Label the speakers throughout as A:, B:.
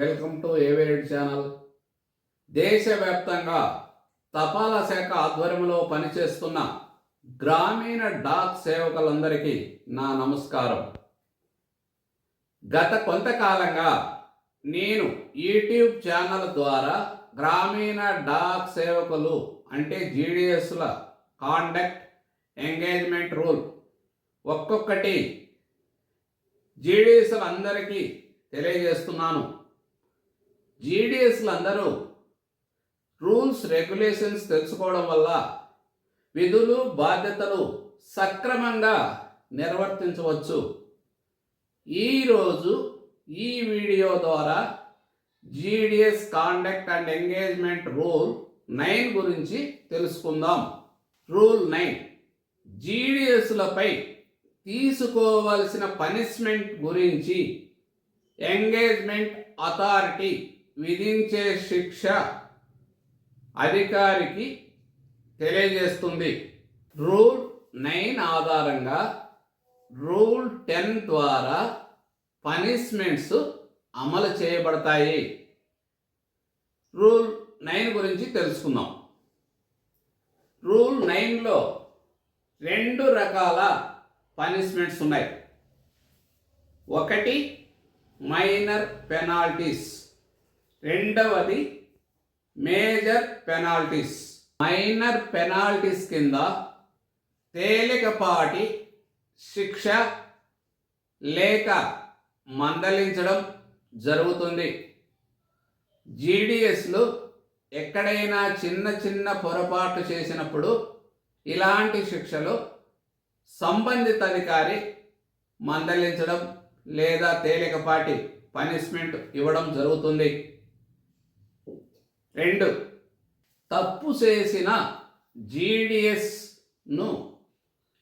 A: Welcome to ఏవేరెడ్ channel. దేశవ్యాప్తంగా తపాలా శాఖ ఆధ్వర్యంలో పనిచేస్తున్న గ్రామీణ డాక్ సేవకులందరికీ నా నమస్కారం. గత కొంతకాలంగా నేను యూట్యూబ్ ఛానల్ ద్వారా గ్రామీణ డాక్ సేవకులు అంటే జీడిఎస్ల కాండక్ట్ ఎంగేజ్మెంట్ రూల్ ఒక్కొక్కటి జీడిఎస్లందరికీ తెలియజేస్తున్నాను. జీడిఎస్లు అందరూ రూల్స్ రెగ్యులేషన్స్ తెలుసుకోవడం వల్ల విధులు బాధ్యతలు సక్రమంగా నిర్వర్తించవచ్చు. ఈరోజు ఈ వీడియో ద్వారా GDS conduct and engagement rule nine గురించి తెలుసుకుందాం. రూల్ నైన్ జీడిఎస్లపై తీసుకోవలసిన పనిష్మెంట్ గురించి ఎంగేజ్మెంట్ అథారిటీ విధించే శిక్ష అధికారికి తెలియజేస్తుంది. రూల్ నైన్ ఆధారంగా రూల్ టెన్ ద్వారా పనిష్మెంట్స్ అమలు చేయబడతాయి. రూల్ నైన్ గురించి తెలుసుకుందాం. రూల్ నైన్లో రెండు రకాల పనిష్మెంట్స్ ఉన్నాయి. ఒకటి మైనర్ పెనాల్టీస్. రెండవది మేజర్ పెనాల్టీస్. మైనర్ పెనాల్టీస్ కింద తేలికపాటి శిక్ష లేక మందలించడం జరుగుతుంది. జీడిఎస్లు ఎక్కడైనా చిన్న చిన్న పొరపాటు చేసినప్పుడు ఇలాంటి శిక్షలు సంబంధిత అధికారి మందలించడం లేదా తేలికపాటి పనిష్మెంట్ ఇవ్వడం జరుగుతుంది. రెండు. తప్పు చేసిన జీడిఎస్ను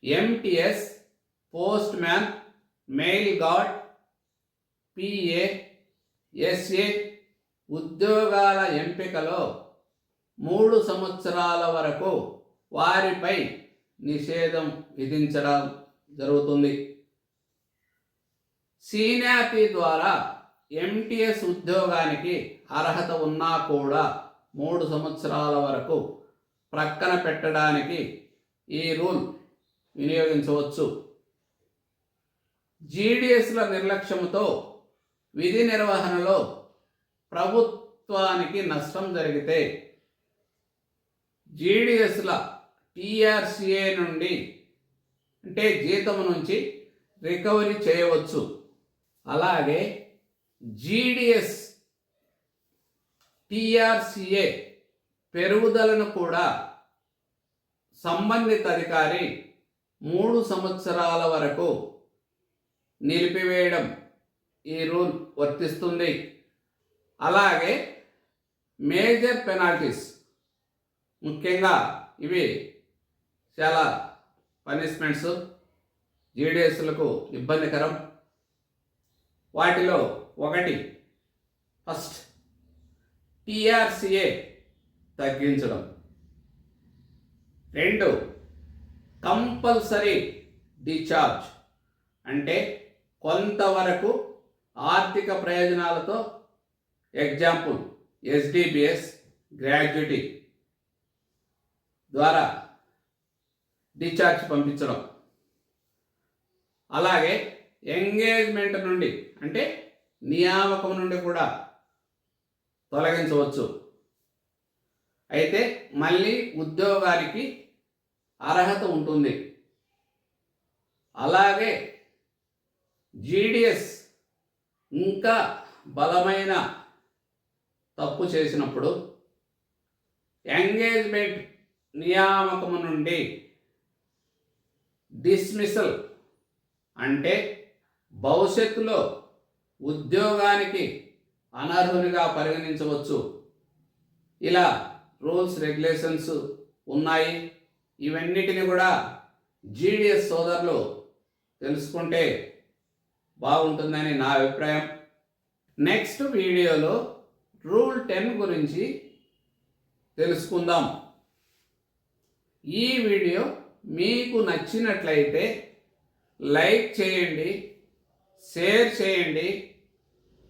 A: MTS postman mail guard PA SA ఉద్యోగాల ఎంపికలో మూడు సంవత్సరాల వరకు వారిపై నిషేధం విధించడం జరుగుతుంది. సీనియారిటీ ద్వారా ఎంటీఎస్ ఉద్యోగానికి అర్హత ఉన్నా కూడా మూడు సంవత్సరాల వరకు ప్రక్కన పెట్టడానికి ఈ రూల్ వినియోగించవచ్చు. జీడిఎస్ల నిర్లక్ష్యంతో విధి నిర్వహణలో ప్రభుత్వానికి నష్టం జరిగితే జీడిఎస్ల టీఆర్సీఏ నుండి అంటే జీతం నుంచి రికవరీ చేయవచ్చు. అలాగే జీడిఎస్ టిఆర్సిఏ పెరుగుదలను కూడా సంబంధిత అధికారి మూడు సంవత్సరాల వరకు నిలిపివేయడం ఈ రూల్ వర్తిస్తుంది. అలాగే మేజర్ పెనాల్టీస్ ముఖ్యంగా ఇవి చాలా పనిష్మెంట్స్ జీడిఎస్లకు ఇబ్బందికరం. వాటిలో ఒకటి ఫస్ట్ టీఆర్సీఏ తగ్గించడం. రెండు కంపల్సరీ డిశ్చార్జ్ అంటే కొంతవరకు ఆర్థిక ప్రయోజనాలతో ఎగ్జాంపుల్ ఎస్డిబిఎస్ గ్రాడ్యుటీ ద్వారా డిశ్చార్జ్ పంపించడం. అలాగే ఎంగేజ్మెంట్ నుండి అంటే నియామకం నుండి కూడా తొలగించవచ్చు. అయితే మళ్ళీ ఉద్యోగానికి అర్హత ఉంటుంది. అలాగే జీడిఎస్ ఇంకా బలమైన తప్పు చేసినప్పుడు ఎంగేజ్మెంట్ నియామకము నుండి డిస్మిసల్ అంటే భవిష్యత్తులో ఉద్యోగానికి అనర్హునిగా పరిగణించవచ్చు. ఇలా రూల్స్ రెగ్యులేషన్స్ ఉన్నాయి. ఇవన్నిటిని కూడా జీడిఎస్ సోదరులు తెలుసుకుంటే బాగుంటుందని నా అభిప్రాయం. నెక్స్ట్ వీడియోలో రూల్ టెన్ గురించి తెలుసుకుందాం. ఈ వీడియో మీకు నచ్చినట్లయితే లైక్ చేయండి షేర్ చేయండి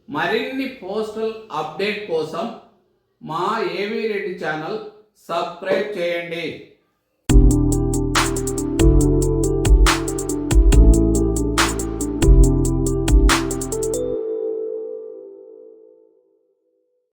A: మరిన్ని పోస్టల్ అప్డేట్ కోసం మా ఏవీ రెడ్డి ఛానల్ సబ్స్క్రైబ్ చేయండి.